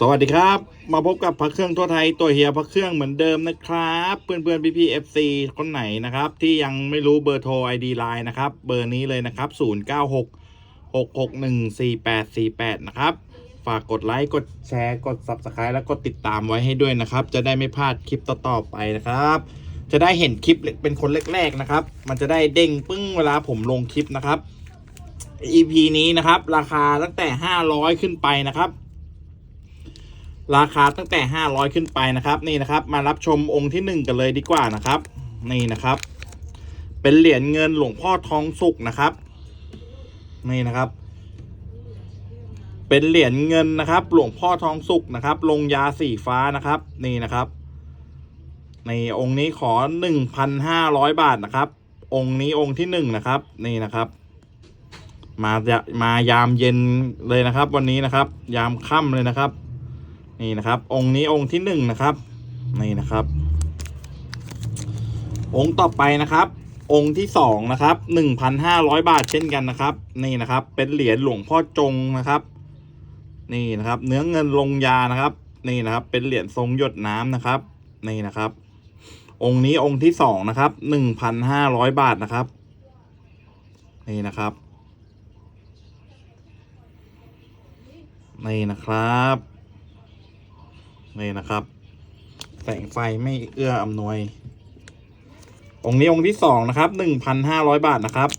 สวัสดีครับ มาพบกับพระเครื่องทั่วไทยตัวเฮียพระเครื่องเหมือนเดิมนะครับ เพื่อนเพื่อนพี่พี่เอฟซีคนไหนนะครับ ที่ยังไม่รู้เบอร์โทร ID Line นะครับ เบอร์นี้เลยนะครับ 0 9 6 6 6 1 4 8 4 8 นะครับ ฝากกดไลค์กดแชร์กด Subscribe แล้วก็ติดตามไว้ให้ด้วยนะครับ จะได้ไม่พลาดคลิปต่อๆไปนะครับ จะได้เห็นคลิปเป็นคนแรกๆนะครับ มันจะได้เด้งปึ้งเวลาผมลงคลิปนะครับ EP นี้นะครับ ราคาตั้งแต่ 500 ขึ้นไปนะครับ ราคาตั้งแต่ 500 ขึ้นไปนะครับนี่นะครับ มารับชมองค์ที่ 1 กันเลยดีกว่านะครับ นี่นะครับ เป็นเหรียญเงินหลวงพ่อทองสุกนะครับ นี่นะครับ เป็นเหรียญเงินนะครับ หลวงพ่อทองสุกนะครับ ลงยาสีฟ้านะครับ นี่นะครับ ในองค์นี้ขอ 1,500 บาทนะครับ องค์นี้องค์ที่1นะครับ นี่นะครับมาจะมายามเย็นเลยนะครับ วันนี้นะครับ ยามค่ำเลยนะครับ นี่นะครับ องค์นี้องค์ที่หนึ่งนะครับ นี่นะครับ องค์ต่อไปนะครับ องค์ที่สองนะครับหนึ่งพันห้าร้อยบาทเช่นกันนะครับ นี่นะครับ เป็นเหรียญหลวงพ่อจงนะครับ นี่นะครับ เนื้อเงินลงยานะครับ นี่นะครับ เป็นเหรียญทรงหยดน้ำนะครับ นี่นะครับ องค์นี้องค์ที่สองนะครับหนึ่งพันห้าร้อยบาทนะครับ นี่นะครับนี่นะครับ นี่นะครับ แสงไฟไม่เอื้ออำนวย องค์นี้องค์ที่สองนะครับหนึ่งพันห้าร้อยบาทนะครับ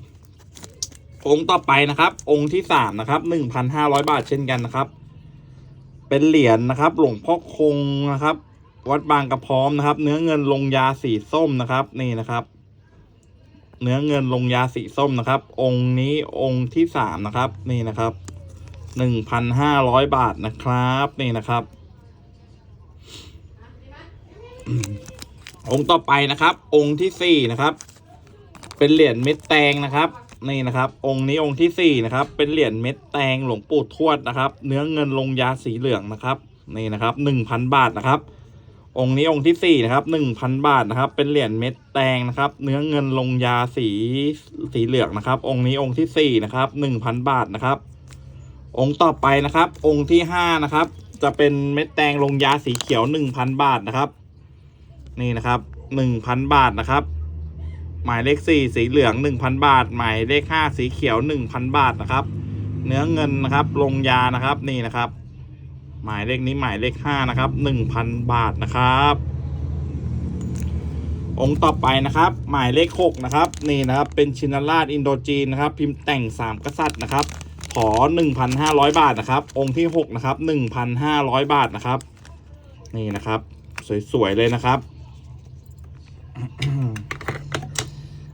องค์ต่อไปนะครับ องค์ที่สามนะครับหนึ่งพันห้าร้อยบาทเช่นกันนะครับ เป็นเหรียญนะครับ หลวงพ่อคงนะครับ วัดบางกระพร้อมนะครับ เนื้อเงินลงยาสีส้มนะครับ นี่นะครับ เนื้อเงินลงยาสีส้มนะครับ องค์นี้องค์ที่สามนะครับ นี่นะครับหนึ่งพันห้าร้อยบาทนะครับ นี่นะครับ องค์ต่อไปนะครับ องค์ที่สี่นะครับ เป็นเหรียญเม็ดแตงนะครับนี่นะครับ องค์นี้องค์ที่สี่นะครับ เป็นเหรียญเม็ดแตงหลวงปู่ทวดนะครับ เนื้อเงินลงยาสีเหลืองนะครับนี่นะครับหนึ่งพันบาทนะครับ องค์นี้องค์ที่สี่นะครับหนึ่งพันบาทนะครับ เป็นเหรียญเม็ดแตงนะครับ เนื้อเงินลงยาสีสีเหลืองนะครับ องค์นี้องค์ที่สี่นะครับหนึ่งพันบาทนะครับ องค์ต่อไปนะครับ องค์ที่ห้านะครับ จะเป็นเม็ดแตงลงยาสีเขียวหนึ่งพันบาทนะครับ นี่นะครับหนึ่งพันบาทนะครับ หมายเลขสี่สีเหลืองหนึ่งพันบาท หมายเลขห้าสีเขียวหนึ่งพันบาทนะครับ เนื้อเงินนะครับ ลงยานะครับนี่นะครับ หมายเลขนี้หมายเลขห้านะครับหนึ่งพันบาทนะครับ องค์ต่อไปนะครับ หมายเลขหกนะครับ นี่นะครับ เป็นชินราชอินโดจีนนะครับ พิมพ์แต่งสามกษัตริย์นะครับขอ 1,500 บาทนะครับ องค์ที่ 6 นะครับ 1,500 บาทนะครับ นี่นะครับ สวย ๆ เลยนะครับ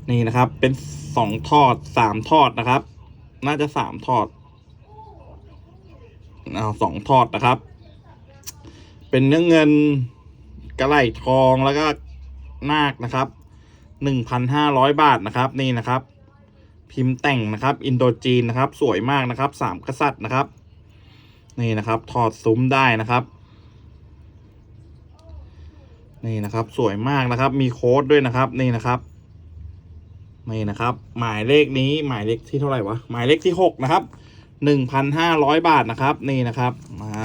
นี่นะครับ เป็นสองทอดสามทอดนะครับ น่าจะสามทอดเอาสองทอดนะครับ เป็นเนื้อเงินกระไหล่ทองแล้วก็นาคนะครับ1,500บาทนะครับ นี่นะครับ พิมพ์แต่งนะครับ อินโดจีนนะครับ สวยมากนะครับสามกษัตริย์นะครับ นี่นะครับ ถอดซุ้มได้นะครับ นี่นะครับสวยมากนะครับ มีโค้ดด้วยนะครับ นี่นะครับนี่นะครับ หมายเลขนี้หมายเลขที่เท่าไหร่วะหมายเลขที่หกนะครับหนึ่งพันห้าร้อยบาทนะครับ นี่นะครับมา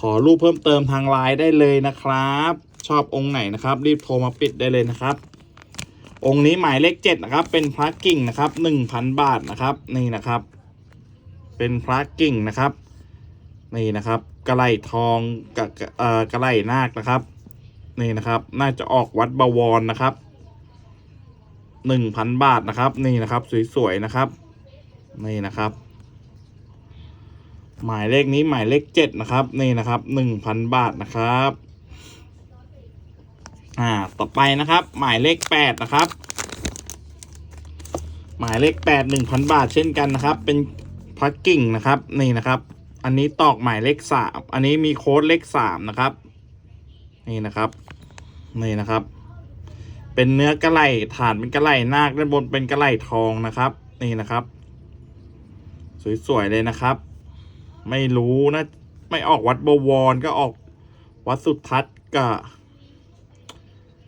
ขอรูปเพิ่มเติมทางไลน์ได้เลยนะครับ ชอบองค์ไหนนะครับ รีบโทรมาปิดได้เลยนะครับ องค์นี้หมายเลขเจ็ดนะครับ เป็นพระกิ่งนะครับหนึ่งพันบาทนะครับ นี่นะครับ เป็นพระกิ่งนะครับ นี่นะครับกระไหลทองกับเอ่อกระไหลนาคนะครับ นี่นะครับ น่าจะออกวัดบวรนะครับหนึ่งพันบาทนะครับ นี่นะครับ สวยๆนะครับ นี่นะครับ หมายเลขนี้หมายเลขเจ็ดนะครับ นี่นะครับหนึ่งพันบาทนะครับ อ่าต่อไปนะครับ หมายเลขแปดนะครับ หมายเลขแปดหนึ่งพันบาทเช่นกันนะครับ เป็นพักกิ่งนะครับ นี่นะครับ อันนี้ตอกหมายเลขสามอันนี้มีโค้ดเลขสามนะครับ นี่นะครับ นี่นะครับ เป็นเนื้อกระไหล่ฐานเป็นกระไหล่นาคด้านบนเป็นกระไหล่ทองนะครับ นี่นะครับ สวยๆเลยนะครับ ไม่รู้นะ ไม่ออกวัดบวรก็ออกวัดสุทัศน์กับ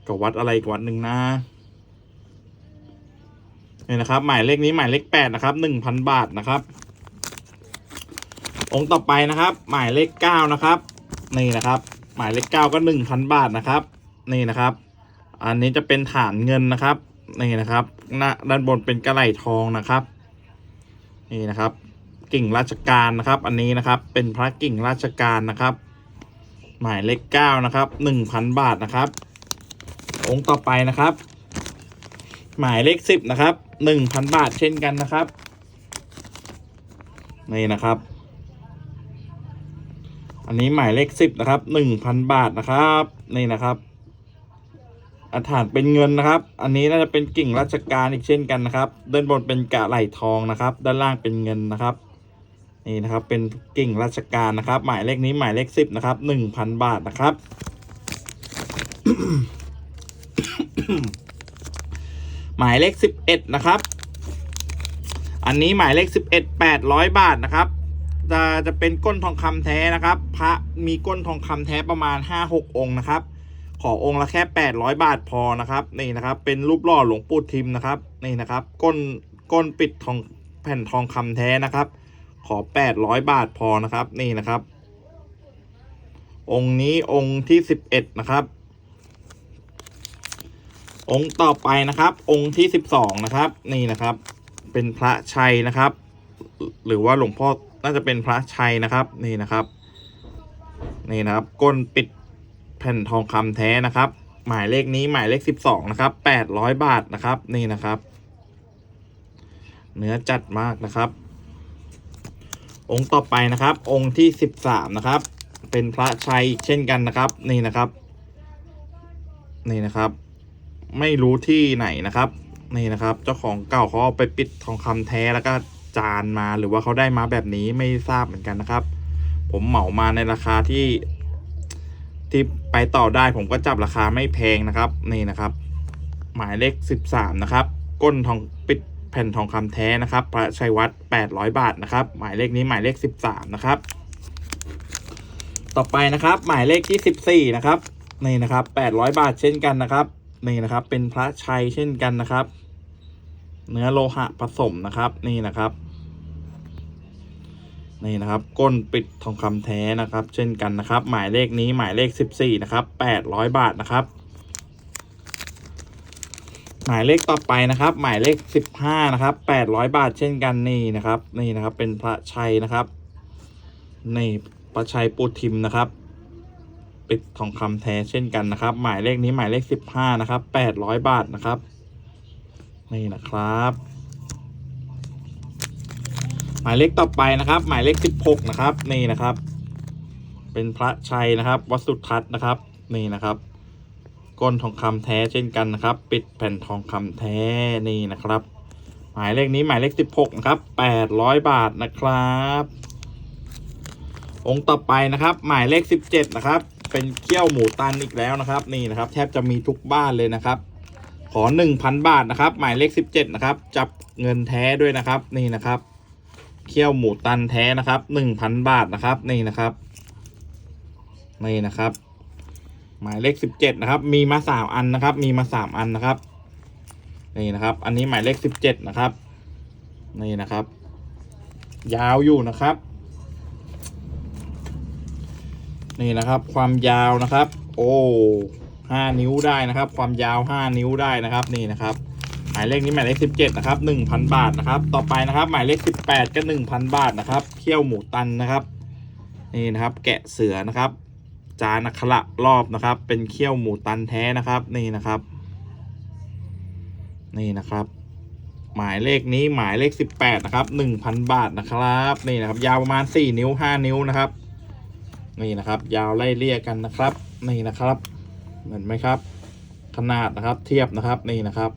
กับวัดอะไรอีกวัดหนึ่งนะนี่นะครับ หมายเลขนี้หมายเลขแปดนะครับหนึ่งพันบาทนะครับ องค์ต่อไปนะครับ หมายเลขเก้านะครับ นี่นะครับ หมายเลขเก้าก็หนึ่งพันบาทนะครับ นี่นะครับ อันนี้จะเป็นฐานเงินนะครับ นี่นะครับน้าด้านบนเป็นกระไหลทองนะครับ นี่นะครับ กิ่งราชการนะครับ อันนี้นะครับ เป็นพระกิ่งราชการนะครับ หมายเลขเก้านะครับหนึ่งพันบาทนะครับ องค์ต่อไปนะครับ หมายเลขสิบนะครับหนึ่งพันบาทเช่นกันนะครับ นี่นะครับ อันนี้หมายเลขสิบนะครับหนึ่งพันบาทนะครับ นี่นะครับอาฐานเป็นเงินนะครับ อันนี้น่าจะเป็นกิ่งราชการอีกเช่นกันนะครับด้านบนเป็นกะไหลทองนะครับ ด้านล่างเป็นเงินนะครับ นี่นะครับเป็นกิ่งราชการนะครับ หมายเลขนี้หมายเลขสิบนะครับหนึ่งพันบาทนะครับ หมายเลขสิบเอ็ดนะครับ อันนี้หมายเลขสิบเอ็ดแปดร้อยบาทนะครับ จะจะเป็นก้นทองคำแท้นะครับ พระมีก้นทองคำแท้ประมาณห้าหกองค์นะครับ ขอองค์ละแค่แปดร้อยบาทพอนะครับนี่นะครับ เป็นรูปหล่อหลวงปู่ทิมนะครับนี่นะครับ ก้นก้นปิดทองแผ่นทองคำแท้นะครับ ขอแปดร้อยบาทพอนะครับนี่นะครับ องค์นี้องค์ที่สิบเอ็ดนะครับ องค์ต่อไปนะครับ องค์ที่สิบสองนะครับ นี่นะครับ เป็นพระชัยนะครับ หรือว่าหลวงพ่อ น่าจะเป็นพระชัยนะครับนี่นะครับนี่นะครับก้นปิดแผ่นทองคำแท้นะครับ หมายเลขนี้หมายเลขสิบสองนะครับแปดร้อยบาทนะครับ นี่นะครับ เนื้อจัดมากนะครับ องค์ต่อไปนะครับ องค์ที่สิบสามนะครับ เป็นพระชัยเช่นกันนะครับ นี่นะครับ นี่นะครับ ไม่รู้ที่ไหนนะครับ นี่นะครับ เจ้าของเก่าเขาเอาไปปิดทองคำแท้แล้วก็ จานมา หรือว่าเขาได้มาแบบนี้ไม่ทราบเหมือนกันนะครับ ผมเหมามาในราคาที่ ที่ไปต่อได้ผมก็จับราคาไม่แพงนะครับนี่นะครับ หมายเลขสิบสามนะครับ ก้นทองปิดแผ่นทองคำแท้นะครับ พระชัยวัดแปดร้อยบาทนะครับ หมายเลขนี้หมายเลขสิบสามนะครับ ต่อไปนะครับ หมายเลขที่สิบสี่นะครับนี่นะครับแปดร้อยบาทเช่นกันนะครับนี่นะครับ เป็นพระชัยเช่นกันนะครับ เนื้อโลหะผสมนะครับ นี่นะครับ นี่นะครับก้นปิดทองคำแท้นะครับ เช่นกันนะครับ หมายเลขนี้หมายเลขสิบสี่นะครับแปดร้อยบาทนะครับ หมายเลขต่อไปนะครับ หมายเลขสิบห้านะครับแปดร้อยบาทเช่นกันนี่นะครับ นี่นะครับเป็นพระชัยนะครับนี่พระชัยปูทิมนะครับ ปิดทองคำแท้เช่นกันนะครับ หมายเลขนี้หมายเลขสิบห้านะครับแปดร้อยบาทนะครับ นี่นะครับ มายเลขต่อไปนะครับ หมายเลขสิบหกนะครับนี่นะครับ เป็นพระชัยนะครับ วัดสุทัศน์นะครับนี่นะครับ ก้นทองคำแท้เช่นกันนะครับ ปิดแผ่นทองคำแท้นี่นะครับ หมายเลขนี้หมายเลขสิบหกนะครับแปดร้อยบาทนะครับ องค์ต่อไปนะครับ หมายเลขสิบเจ็ดนะครับเป็นเขี้ยวหมูตันอีกแล้วนะครับ นี่นะครับ แทบจะมีทุกบ้านเลยนะครับ ขอหนึ่งพันบาทนะครับ หมายเลขสิบเจ็ดนะครับ จับเงินแท้ด้วยนะครับ นี่นะครับ เคี่ยวหมูตันแท้นะครับหนึ่งพันบาทนะครับนี่นะครับนี่นะครับ หมายเลขสิบเจ็ดนะครับ มีมาสามอันนะครับ มีมาสามอันนะครับนี่นะครับ อันนี้หมายเลขสิบเจ็ดนะครับนี่นะครับ ยาวอยู่นะครับ นี่นะครับ ความยาวนะครับ โอ้ห้านิ้วได้นะครับ ความยาวห้านิ้วได้นะครับ นี่นะครับ หมายเลขนี้หมายเลขสิบเจ็ดนะครับหนึ่งพันบาทนะครับ ต่อไปนะครับ หมายเลขสิบแปดก็หนึ่งพันบาทนะครับเคี่ยวหมูตันนะครับ นี่นะครับ แกะเสือนะครับ จานอักขระรอบนะครับ เป็นเคี่ยวหมูตันแท้นะครับ นี่นะครับ นี่นะครับ หมายเลขนี้หมายเลขสิบแปดนะครับหนึ่งพันบาทนะครับ นี่นะครับ ยาวประมาณสี่นิ้วห้านิ้วนะครับ นี่นะครับ ยาวไล่เลี่ยกันนะครับ นี่นะครับ เห็นไหมครับ ขนาดนะครับ เทียบนะครับ นี่นะครับ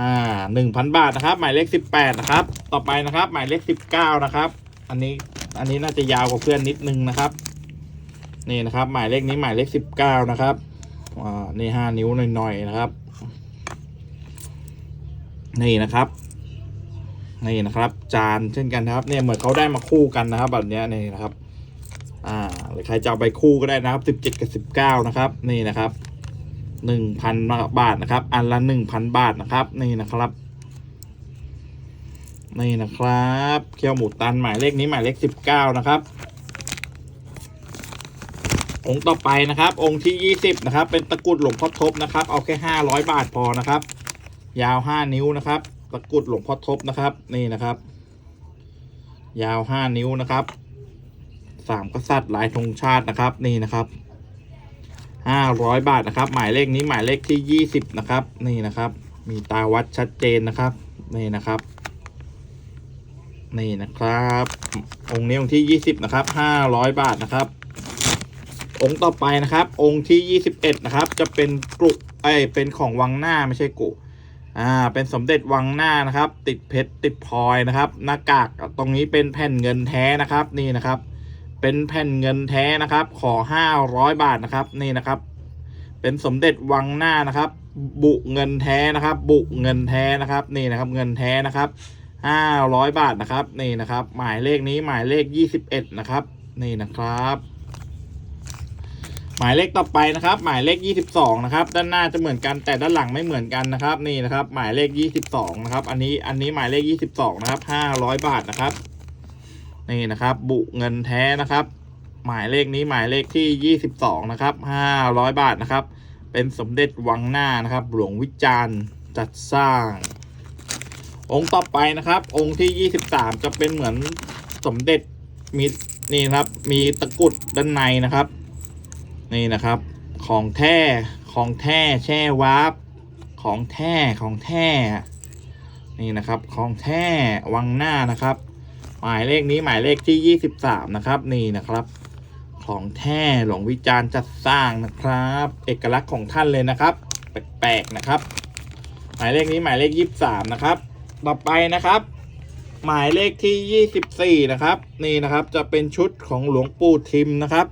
อ่าหนึ่งพันบาทนะครับ หมายเลขสิบแปดนะครับ ต่อไปนะครับ หมายเลขสิบเก้านะครับ อันนี้อันนี้น่าจะยาวกว่าเพื่อนนิดนึงนะครับ นี่นะครับ หมายเลขนี้หมายเลขสิบเก้านะครับอ่านี่ห้านิ้วหน่อยๆนะครับ นี่นะครับนี่นะครับ จานเช่นกันนะครับเนี่ยเหมือนเขาได้มาคู่กันนะครับ แบบเนี้ยนี่นะครับ อ่าหรือใครจะเอาไปคู่ก็ได้นะครับสิบเจ็ดกับสิบเก้านะครับ นี่นะครับ หนึ่งพันบาทนะครับ อันละหนึ่งพันบาทนะครับ นี่นะครับ นี่นะครับเคี่ยวหมูตันหมายเลขนี้หมายเลขสิบเก้านะครับ องค์ต่อไปนะครับ องค์ที่ยี่สิบนะครับ เป็นตะกุดหลวงพ่อทบนะครับ เอาแค่ห้าร้อยบาทพอนะครับ ยาวห้านิ้วนะครับ ตะกุดหลวงพ่อทบนะครับ นี่นะครับ ยาวห้านิ้วนะครับสามกษัตริย์ลายธงชาตินะครับ นี่นะครับ ห้าร้อยบาทนะครับ หมายเลขนี้หมายเลขที่ยี่สิบนะครับ นี่นะครับ มีตาวัดชัดเจนนะครับ นี่นะครับ นี่นะครับ องค์นี้องค์ที่ยี่สิบนะครับห้าร้อยบาทนะครับ องค์ต่อไปนะครับ องค์ที่ยี่สิบเอ็ดนะครับ จะเป็นกรุไอเป็นของวังหน้าไม่ใช่กุอ่า เป็นสมเด็จวังหน้านะครับ ติดเพชรติดพลอยนะครับ หน้ากากตรงนี้เป็นแผ่นเงินแท้นะครับ นี่นะครับ เป็นแผ่นเงินแท้นะครับ ขอห้าร้อยบาทนะครับนี่นะครับ เป็นสมเด็จวังหน้านะครับ บุเงินแท้นะครับ บุเงินแท้นะครับ นี่นะครับ เงินแท้นะครับห้าร้อยบาทนะครับนี่นะครับ หมายเลขนี้หมายเลขยี่สิบเอ็ดนะครับ นี่นะครับ หมายเลขต่อไปนะครับ หมายเลขยี่สิบสองนะครับ ด้านหน้าจะเหมือนกันแต่ด้านหลังไม่เหมือนกันนะครับ นี่นะครับ หมายเลขยี่สิบสองนะครับ อันนี้อันนี้หมายเลขยี่สิบสองนะครับห้าร้อยบาทนะครับ นี่นะครับ บุเงินแท้นะครับ หมายเลขนี้หมายเลขที่ยี่สิบสองนะครับห้าร้อยบาทนะครับ เป็นสมเด็จวังหน้านะครับ หลวงวิจารณ์จัดสร้าง องค์ต่อไปนะครับ องค์ที่ยี่สิบสามจะเป็นเหมือนสมเด็จมีนี่ครับ มีตะกุดด้านในนะครับ นี่นะครับ ของแท้ของแท้แช่วาร์ปของแท้ของแท้นี่นะครับ ของแท้วังหน้านะครับ หมายเลขนี้หมายเลขที่ยี่สิบสามนะครับ นี่นะครับ ของแท้หลวงวิจารณ์จัดสร้างนะครับ เอกลักษณ์ของท่านเลยนะครับแปลกๆนะครับ หมายเลขนี้หมายเลขยี่สิบสามนะครับ ต่อไปนะครับ หมายเลขที่ยี่สิบสี่นะครับ นี่นะครับจะเป็นชุดของหลวงปู่ทิมนะครับ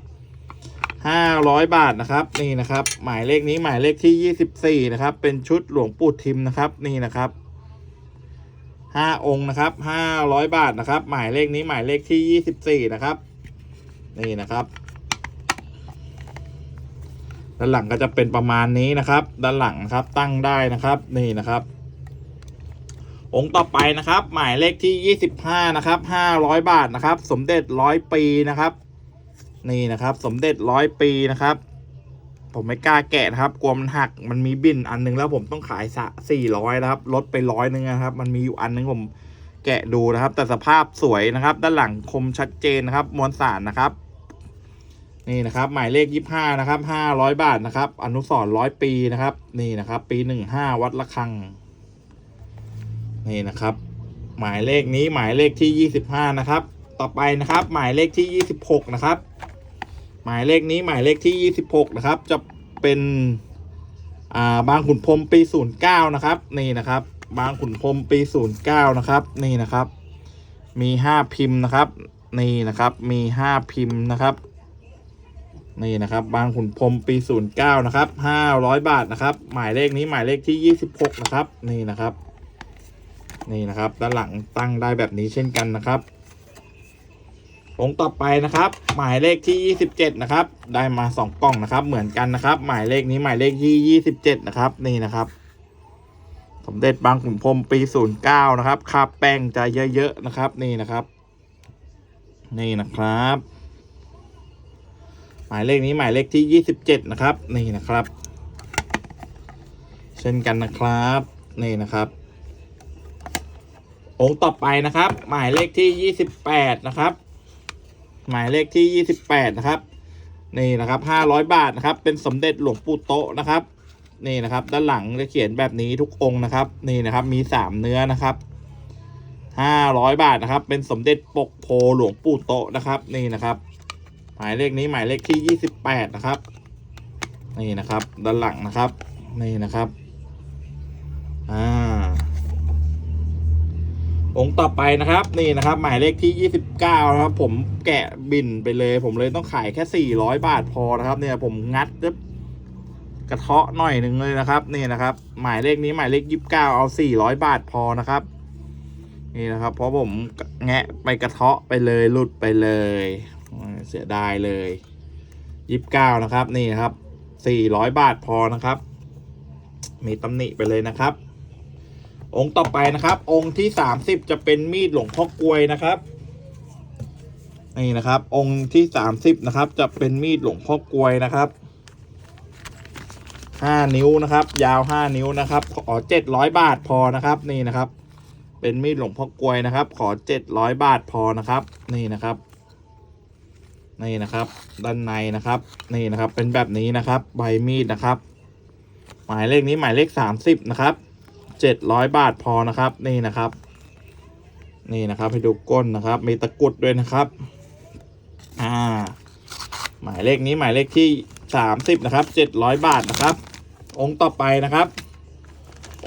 ห้าร้อยบาทนะครับนี่นะครับ หมายเลขนี้หมายเลขที่ยี่สิบสี่นะครับ เป็นชุดหลวงปู่ทิมนะครับ นี่นะครับ ห้าองค์นะครับห้าร้อยบาทนะครับ หมายเลขนี้หมายเลขที่ยี่สิบสี่นะครับ นี่นะครับ ด้านหลังก็จะเป็นประมาณนี้นะครับ ด้านหลังนะครับตั้งได้นะครับ นี่นะครับ องค์ต่อไปนะครับ หมายเลขที่ยี่สิบห้านะครับห้าร้อยบาทนะครับ สมเด็จร้อยปีนะครับ นี่นะครับ สมเด็จร้อยปีนะครับ ผมไม่กล้าแกะนะครับ กลัวมันหัก มันมีบินอันหนึงแล้วผมต้องขายสะสี่ร้อยนะครับ ลดไปร้อยนึงนะครับ มันมีอยู่อันนึงผมแกะดูนะครับ แต่สภาพสวยนะครับ ด้านหลังคมชัดเจนนะครับ มวลสารนะครับ นี่นะครับ หมายเลขยี่ห้านะครับห้าร้อยบาทนะครับ อนุสรร้อยปีนะครับ นี่นะครับ ปีหนึ่งห้าวัดละคัง นี่นะครับ หมายเลขนี้หมายเลขที่ยี่สิบห้านะครับ ต่อไปนะครับ หมายเลขที่ยี่สิบหกนะครับ หมายเลขนี้หมายเลขที่ยี่สิบหกนะครับ จะเป็นอ่าบางขุนพรมปีศูนย์เก้านะครับ นี่นะครับ บางขุนพรมปีศูนย์เก้านะครับ นี่นะครับ มีห้าพิมพ์นะครับ นี่นะครับมีห้าพิมพ์นะครับนี่นะครับ บางขุนพรมปีศูนย์เก้านะครับห้าร้อยบาทนะครับ หมายเลขนี้หมายเลขที่ยี่สิบหกนะครับ นี่นะครับ นี่นะครับ ด้านหลังตั้งได้แบบนี้เช่นกันนะครับ องค์ต่อไปนะครับ หมายเลขที่ยี่สิบเจ็ดนะครับ ได้มาสองกล่องนะครับ เหมือนกันนะครับ หมายเลขนี้หมายเลขที่ยี่สิบเจ็ดนะครับ นี่นะครับ สมเด็จบางขุนพรมปีศูนย์เก้านะครับคาบแป้งจะเยอะๆนะครับ นี่นะครับ นี่นะครับ หมายเลขนี้หมายเลขที่ยี่สิบเจ็ดนะครับ นี่นะครับ เช่นกันนะครับ นี่นะครับองค์ต่อไปนะครับ หมายเลขที่ยี่สิบแปดนะครับ หมายเลขที่ยี่สิบแปดนะครับ นี่นะครับห้าร้อยบาทนะครับ เป็นสมเด็จหลวงปู่โตะนะครับ นี่นะครับ ด้านหลังจะเขียนแบบนี้ทุกองค์นะครับ นี่นะครับ มีสามเนื้อนะครับห้าร้อยบาทนะครับ เป็นสมเด็จปกโพหลวงปู่โตะนะครับ นี่นะครับ หมายเลขนี้หมายเลขที่ยี่สิบแปดนะครับ นี่นะครับ ด้านหลังนะครับ นี่นะครับ อ่า องค์ต่อไปนะครับนี่นะครับ หมายเลขที่ยี่สิบเก้านะครับ ผมแกะบินไปเลย ผมเลยต้องขายแค่สี่ร้อยบาทพอนะครับ เนี่ยผมงัดกระเทาะหน่อยหนึ่งเลยนะครับนี่นะครับ หมายเลขนี้หมายเลขยี่สิบเก้าเอาสี่ร้อยบาทพอนะครับนี่นะครับเพราะผมแงะไปกระเทาะไปเลยหลุดไปเลย เสียดายเลยยี่สิบเก้านะครับ นี่นครับสี่ร้อยบาทพอนะครับ มีตำหนิไปเลยนะครับ องค์ต่อไปนะครับ องค์ที่สามสิบจะเป็นมีดหลวงพ่อกลวยนะครับนี่นะครับ องค์ที่สามสิบนะครับ จะเป็นมีดหลวงพ่อกลวยนะครับห้านิ้วนะครับ ยาวห้านิ้วนะครับขอเจ็ดร้อยบาทพอนะครับ นี่นะครับ เป็นมีดหลวงพ่อกลวยนะครับ ขอเจ็ดร้อยบาทพอนะครับ นี่นะครับนี่นะครับ ด้านในนะครับ นี่นะครับ เป็นแบบนี้นะครับ ใบมีดนะครับ หมายเลขนี้หมายเลขสามสิบนะครับ เจ็ดร้อยบาทพอนะครับ นี่นะครับ นี่นะครับให้ดูก้นนะครับ มีตะกุดด้วยนะครับ อ่า หมายเลขนี้หมายเลขที่สามสิบนะครับเจ็ดร้อยบาทนะครับ องค์ต่อไปนะครับ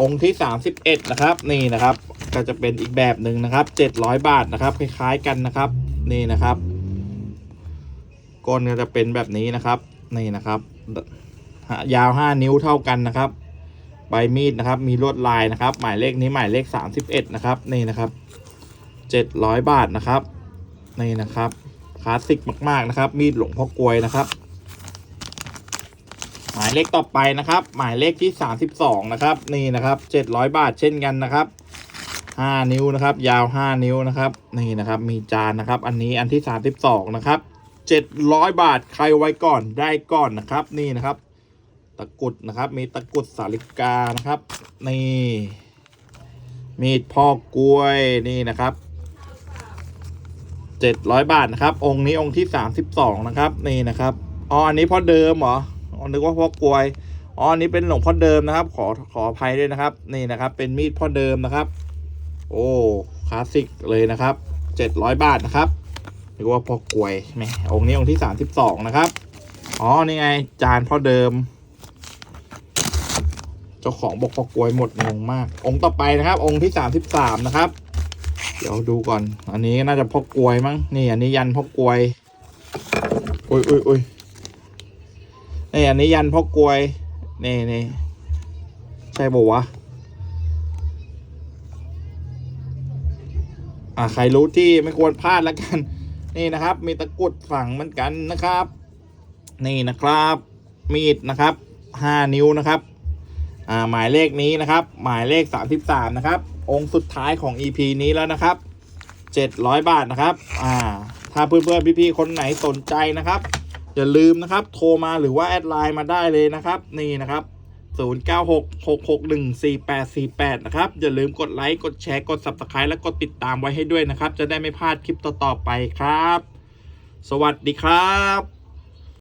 องค์ที่สามสิบเอ็ดนะครับ นี่นะครับ ก็จะเป็นอีกแบบหนึ่งนะครับเจ็ดร้อยบาทนะครับ คล้ายๆกันนะครับ นี่นะครับก้นก็จะเป็นแบบนี้นะครับ นี่นะครับ ยาวห้านิ้วเท่ากันนะครับ ใบมีดนะครับ มีลวดลายนะครับ หมายเลขนี้หมายเลขสามสิบเอ็ดนะครับ นี่นะครับเจ็ดร้อยบาทนะครับ นี่นะครับ คลาสสิกมาก ๆ นะครับ มีดหลวงพ่อกลวยนะครับ หมายเลขต่อไปนะครับ หมายเลขที่สามสิบสองนะครับ นี่นะครับเจ็ดร้อยบาทเช่นกันนะครับห้านิ้วนะครับ ยาวห้านิ้วนะครับ นี่นะครับ มีจานนะครับ อันนี้อันที่สามสิบสองนะครับเจ็ดร้อยบาทใครไว้ก่อนได้ก่อนนะครับ นี่นะครับ ตะกุดนะครับ มีตะกุดสาลิกานะครับ นี่ มีดพ่อกล้วยนี่นะครับเจ็ดร้อยบาทนะครับ องค์นี้องค์ที่สามสิบสองนะครับ นี่นะครับอ๋ออันนี้พ่อเดิมเหรออ๋อนึกว่าพ่อกล้วยอ๋ออันนี้เป็นหลวงพ่อเดิมนะครับ ขอขออภัยด้วยนะครับ นี่นะครับ เป็นมีดพ่อเดิมนะครับ โอ้คลาสสิกเลยนะครับเจ็ดร้อยบาทนะครับนึกว่าพ่อกล้วยแหมองค์นี้องค์ที่สามสิบสองนะครับอ๋อนี่ไงจานพ่อเดิม จ้าของบอกพอกลวยหมดงงมาก องค์ต่อไปนะครับ องค์ที่สามสิบสามนะครับ เดี๋ยวดูก่อน อันนี้น่าจะพอกลวยมั้งนี่อันนี้ยันพอกลวยอุ้ยอุ้ยอุ้ยนี่อันนี้ยันพอกลวยนี่นี่ใช่ปะวะอะใครรู้ที่ไม่ควรพลาดแล้วกัน นี่นะครับ มีตะกุดฝังเหมือนกันนะครับ นี่นะครับ มีดนะครับห้านิ้วนะครับ อ่าหมายเลขนี้นะครับ หมายเลข 33 นะครับ องค์สุดท้ายของ EP นี้แล้วนะครับ 700 บาทนะครับ อ่า ถ้าเพื่อนๆพี่ๆคนไหนสนใจนะครับ อย่าลืมนะครับ โทรมาหรือว่าแอดไลน์มาได้เลยนะครับ นี่นะครับ 0966614848 นะครับ อย่าลืมกดไลค์กดแชร์กด Subscribe และกดติดตามไว้ให้ด้วยนะครับ จะได้ไม่พลาดคลิปต่อๆไปครับ สวัสดีครับ